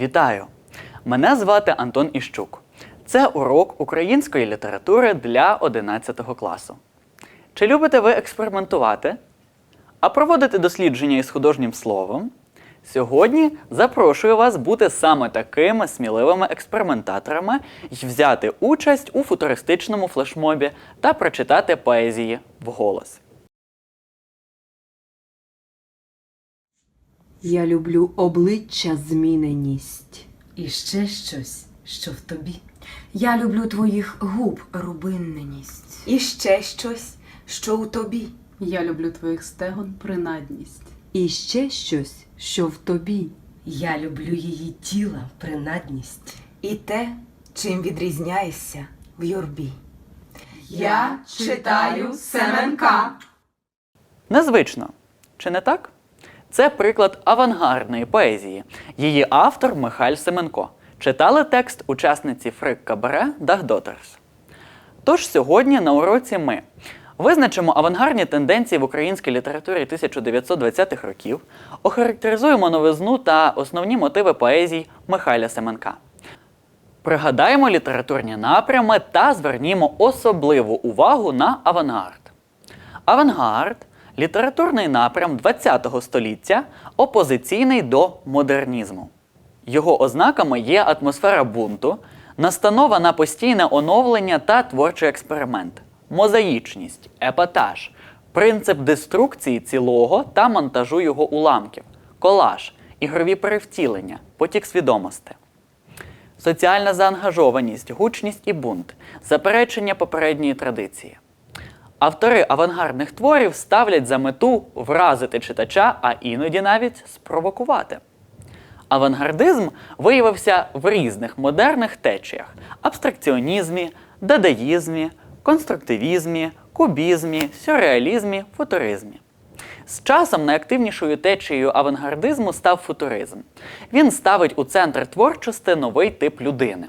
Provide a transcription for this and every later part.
Вітаю! Мене звати Антон Іщук. Це урок української літератури для 11 класу. Чи любите ви експериментувати? А проводити дослідження із художнім словом? Сьогодні запрошую вас бути саме такими сміливими експериментаторами і взяти участь у футуристичному флешмобі та прочитати поезії вголос. Я люблю обличчя зміненість. І ще щось, що в тобі. Я люблю твоїх губ рубинненість. І ще щось, що у тобі. Я люблю твоїх стегон принадність. І ще щось, що в тобі. Я люблю її тіла принадність. І те, чим відрізняєшся в юрбі. Я читаю Семенка. Незвично, чи не так? Це приклад авангардної поезії. Її автор Михайль Семенко. Читали текст учасниці Фрик Кабаре Дагдотерс. Тож сьогодні на уроці ми визначимо авангардні тенденції в українській літературі 1920-х років, охарактеризуємо новизну та основні мотиви поезій Михайля Семенка. Пригадаємо літературні напрями та звернімо особливу увагу на авангард. Авангард літературний напрям ХХ століття, опозиційний до модернізму. Його ознаками є атмосфера бунту, настанова на постійне оновлення та творчий експеримент, мозаїчність, епатаж, принцип деструкції цілого та монтажу його уламків, колаж, ігрові перевтілення, потік свідомості. Соціальна заангажованість, гучність і бунт, заперечення попередньої традиції. Автори авангардних творів ставлять за мету вразити читача, а іноді навіть спровокувати. Авангардизм виявився в різних модерних течіях: абстракціонізмі, дадаїзмі, конструктивізмі, кубізмі, сюрреалізмі, футуризмі. З часом найактивнішою течією авангардизму став футуризм. Він ставить у центр творчості новий тип людини.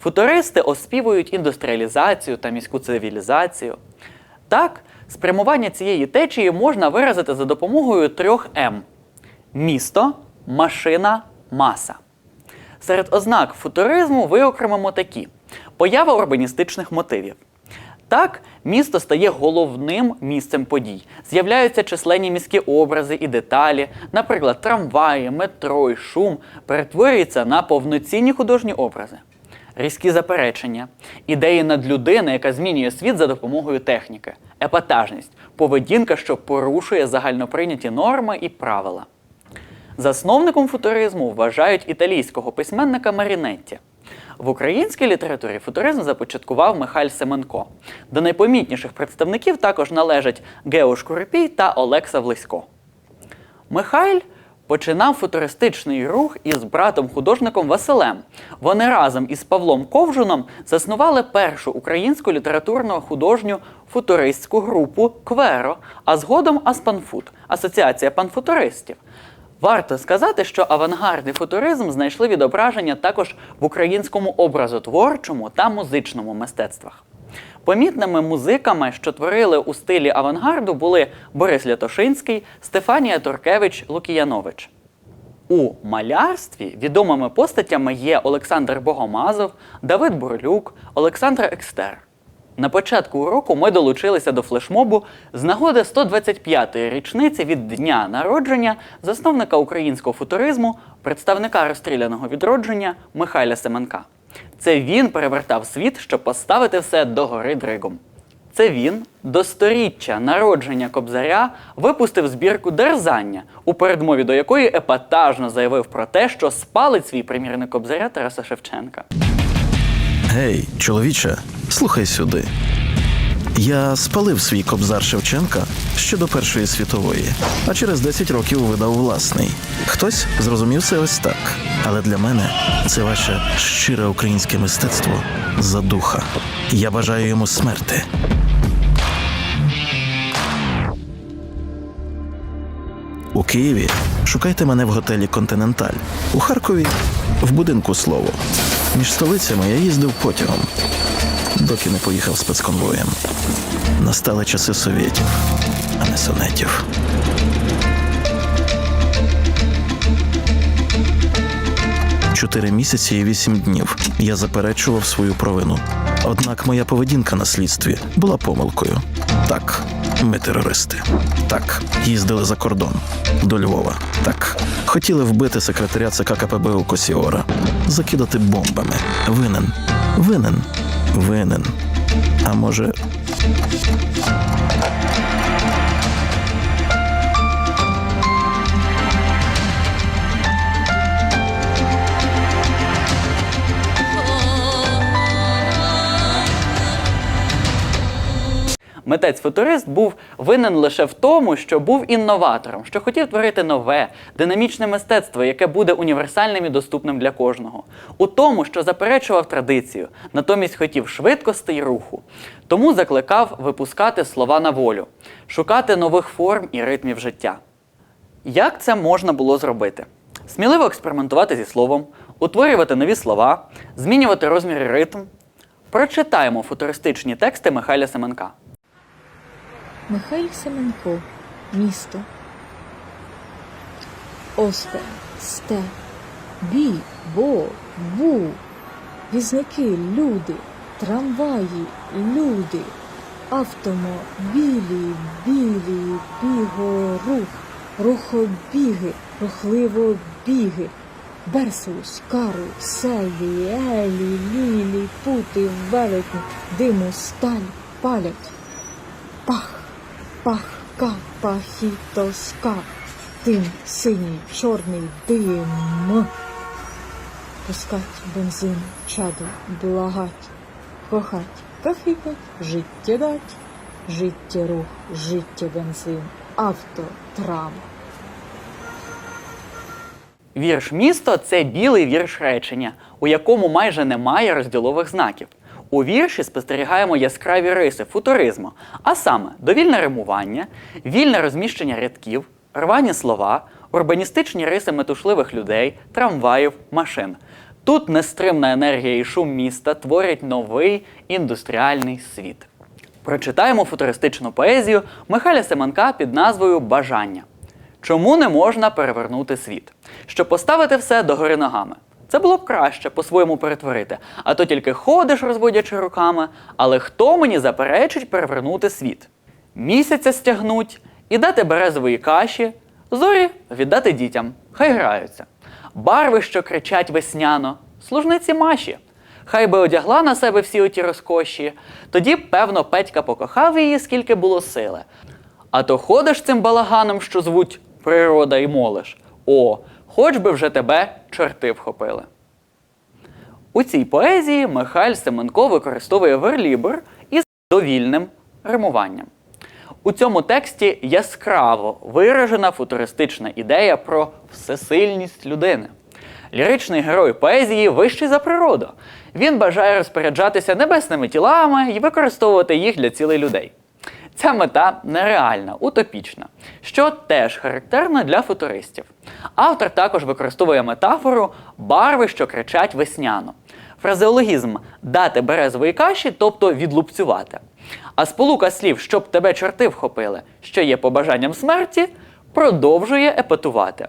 Футуристи оспівують індустріалізацію та міську цивілізацію. Так, спрямування цієї течії можна виразити за допомогою трьох М: місто, машина, маса. Серед ознак футуризму виокремимо такі: поява урбаністичних мотивів. Так, місто стає головним місцем подій. З'являються численні міські образи і деталі, наприклад, трамваї, метро і шум перетворюються на повноцінні художні образи. Різкі заперечення, ідеї надлюдини, яка змінює світ за допомогою техніки, епатажність, поведінка, що порушує загальноприйняті норми і правила. Засновником футуризму вважають італійського письменника Марінетті. В українській літературі футуризм започаткував Михайль Семенко. До найпомітніших представників також належать Геош Курипій та Олекса Влисько. Михайль починав футуристичний рух із братом-художником Василем. Вони разом із Павлом Ковжуном заснували першу українську літературно художню футуристську групу Кверо, а згодом Аспанфут Асоціація панфутуристів. Варто сказати, що авангард і футуризм знайшли відображення також в українському образотворчому та музичному мистецтвах. Помітними музиками, що творили у стилі авангарду, були Борис Лятошинський, Стефанія Туркевич, Лукіянович. У малярстві відомими постатями є Олександр Богомазов, Давид Бурлюк, Олександр Екстер. На початку уроку ми долучилися до флешмобу з нагоди 125-ї річниці від дня народження засновника українського футуризму, представника розстріляного відродження Михайля Семенка. Це він перевертав світ, щоб поставити все до гори дригом. Це він до сторіччя народження Кобзаря випустив збірку Дерзання, у передмові до якої епатажно заявив про те, що спалить свій примірник Кобзаря Тараса Шевченка. Гей, чоловіче, слухай сюди. Я спалив свій кобзар Шевченка ще до Першої світової, а через 10 років видав власний. Хтось зрозумів це ось так. Але для мене це ваше щире українське мистецтво задуха. Я бажаю йому смерти. У Києві шукайте мене в готелі Континенталь. У Харкові в будинку слово. Між столицями я їздив потягом, доки не поїхав спецконвоєм. Настали часи совєтів, а не сонетів. Чотири місяці і вісім днів я заперечував свою провину. Однак моя поведінка на слідстві була помилкою. Так, ми терористи. Так, їздили за кордон до Львова. Так, хотіли вбити секретаря ЦК КПБ у Косіора, закидати бомбами. Винен, винен, винен. А може, Митець-футурист був винен лише в тому, що був інноватором, що хотів творити нове, динамічне мистецтво, яке буде універсальним і доступним для кожного. У тому, що заперечував традицію, натомість хотів швидкості й руху. Тому закликав випускати слова на волю, шукати нових форм і ритмів життя. Як це можна було зробити? Сміливо експериментувати зі словом, утворювати нові слова, змінювати розмір і ритм. Прочитаємо футуристичні тексти Михайля Семенка. Михайль Семенко. Місто. Оскар. Сте. Бі. Бо. Бу. Візники. Люди. Трамваї. Люди. Автомобілі. Білі. Бігорух. Рухобіги. Рухливо біги. Берсус, кару, селі, елі, лілі, пути, велетні, диму, сталь, палять. Пах, пах, ка, пахітоска, дим, синій, чорний дим. Пускать бензин, чаду, благать, кохать, кафікать, життя дать, життя рух, життя бензин, авто, трам. Вірш місто це білий вірш речення, у якому майже немає розділових знаків. У вірші спостерігаємо яскраві риси футуризму, а саме довільне римування, вільне розміщення рядків, рвані слова, урбаністичні риси метушливих людей, трамваїв, машин. Тут нестримна енергія і шум міста творять новий індустріальний світ. Прочитаємо футуристичну поезію Михайля Семенка під назвою Бажання. Чому не можна перевернути світ? Щоб поставити все догори ногами. Це було б краще по-своєму перетворити, а то тільки ходиш, розводячи руками, але хто мені заперечить перевернути світ? Місяця стягнуть і дати березової каші, зорі віддати дітям, хай граються. Барви, що кричать весняно, служниці маші. Хай би одягла на себе всі оті розкоші, тоді, певно, Петька покохав її, скільки було сили. А то ходиш цим балаганом, що звуть природа і молиш. О, хоч би вже тебе чорти вхопили. У цій поезії Михайль Семенко використовує верлібр із довільним римуванням. У цьому тексті яскраво виражена футуристична ідея про всесильність людини. Ліричний герой поезії вищий за природу. Він бажає розпоряджатися небесними тілами і використовувати їх для цілей людей. Ця мета нереальна, утопічна, що теж характерно для футуристів. Автор також використовує метафору барви, що кричать весняно. Фразеологізм дати березової каші, тобто відлупцювати. А сполука слів, щоб тебе чорти вхопили, що є побажанням смерті, продовжує епатувати.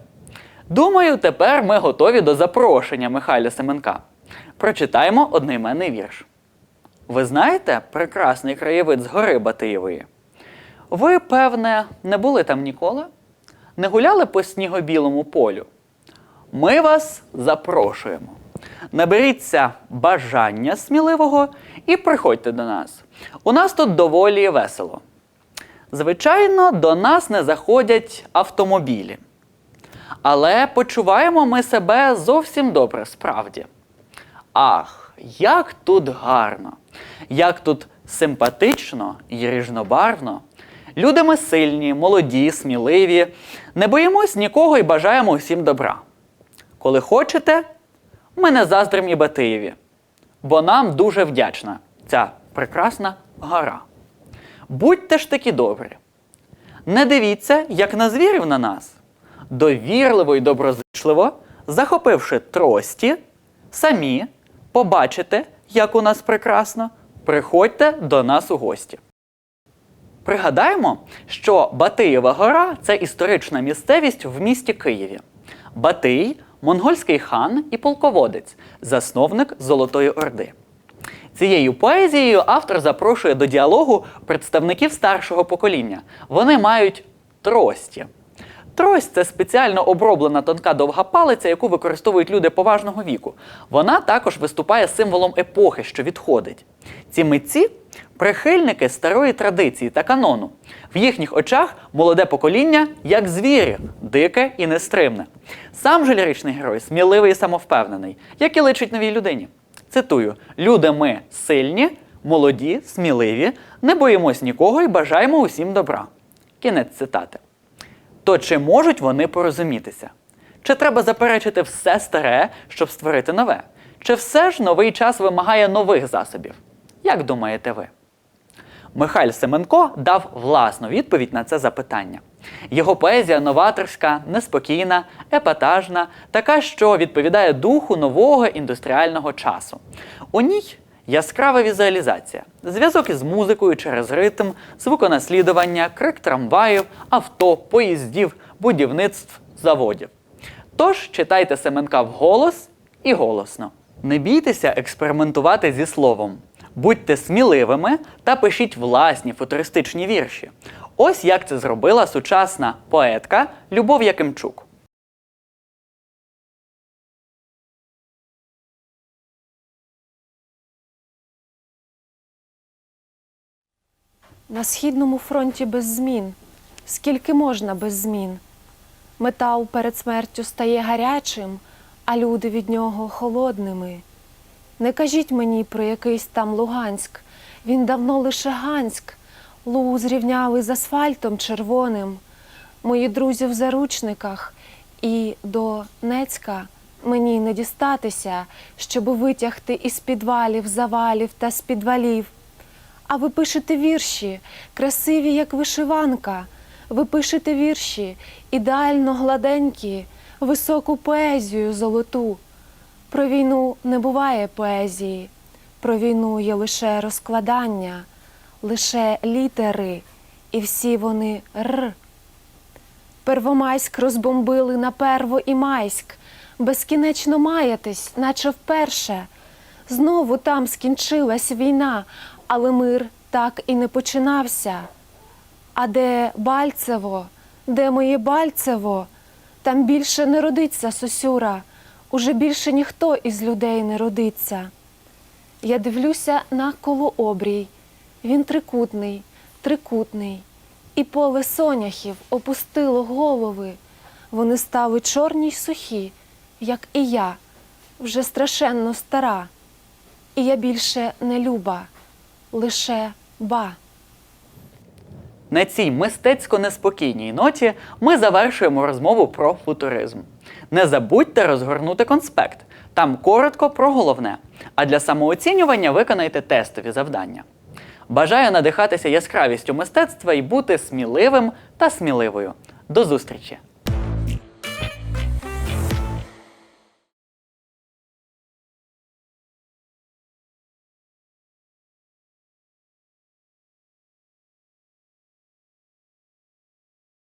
Думаю, тепер ми готові до запрошення Михайля Семенка. Прочитаємо одноіменний вірш. Ви знаєте прекрасний краєвид з гори Батиєвої? Ви, певне, не були там ніколи? Не гуляли по снігобілому полю? Ми вас запрошуємо. Наберіться бажання сміливого і приходьте до нас. У нас тут доволі весело. Звичайно, до нас не заходять автомобілі. Але почуваємо ми себе зовсім добре справді. Ах, як тут гарно, як тут симпатично і ріжнобарвно. Люди ми сильні, молоді, сміливі, не боїмось нікого і бажаємо усім добра. Коли хочете, ми не заздрим і Батиєві, бо нам дуже вдячна ця прекрасна гора. Будьте ж такі добрі. Не дивіться, як на звірів на нас. Довірливо і доброзичливо, захопивши трості, самі побачите, як у нас прекрасно, приходьте до нас у гості. Пригадаємо, що Батиєва гора це історична місцевість в місті Києві. Батий монгольський хан і полководець, засновник Золотої Орди. Цією поезією автор запрошує до діалогу представників старшого покоління. Вони мають трості. Трость це спеціально оброблена тонка довга палиця, яку використовують люди поважного віку. Вона також виступає символом епохи, що відходить. Ці митці прихильники старої традиції та канону. В їхніх очах молоде покоління як звірі, дике і нестримне. Сам же ліричний герой сміливий і самовпевнений, як і личить новій людині. Цитую: люди ми сильні, молоді, сміливі, не боїмось нікого і бажаємо усім добра. Кінець цитати. То чи можуть вони порозумітися? Чи треба заперечити все старе, щоб створити нове? Чи все ж новий час вимагає нових засобів? Як думаєте ви? Михайль Семенко дав власну відповідь на це запитання. Його поезія новаторська, неспокійна, епатажна, така, що відповідає духу нового індустріального часу. У ній яскрава візуалізація, зв'язок із музикою через ритм, звуконаслідування, крик трамваїв, авто, поїздів, будівництв, заводів. Тож читайте Семенка вголос і голосно. Не бійтеся експериментувати зі словом. Будьте сміливими та пишіть власні футуристичні вірші. Ось як це зробила сучасна поетка Любов Якимчук. На східному фронті без змін. Скільки можна без змін? Метал перед смертю стає гарячим, а люди від нього холодними. Не кажіть мені про якийсь там Луганськ, він давно лише Ганськ, луг зрівняли з асфальтом червоним. Мої друзі в заручниках, і до Нецька мені не дістатися, щоб витягти із підвалів, завалів та з підвалів. А ви пишете вірші, красиві, як вишиванка. Ви пишете вірші, ідеально гладенькі, високу поезію золоту. Про війну не буває поезії, про війну є лише розкладання, лише літери, і всі вони р. Первомайськ розбомбили на перво і майськ, безкінечно маєтесь, наче вперше. Знову там скінчилась війна, але мир так і не починався. А де Бальцево, де моє Бальцево? Там більше не родиться сосюра, уже більше ніхто із людей не родиться. Я дивлюся на колообрій, він трикутний, трикутний, і поле соняхів опустило голови. Вони стали чорні й сухі, як і я, вже страшенно стара. І я більше не люба, лише ба. На цій мистецько неспокійній ноті ми завершуємо розмову про футуризм. Не забудьте розгорнути конспект. Там коротко про головне. А для самооцінювання виконайте тестові завдання. Бажаю надихатися яскравістю мистецтва і бути сміливим та сміливою. До зустрічі!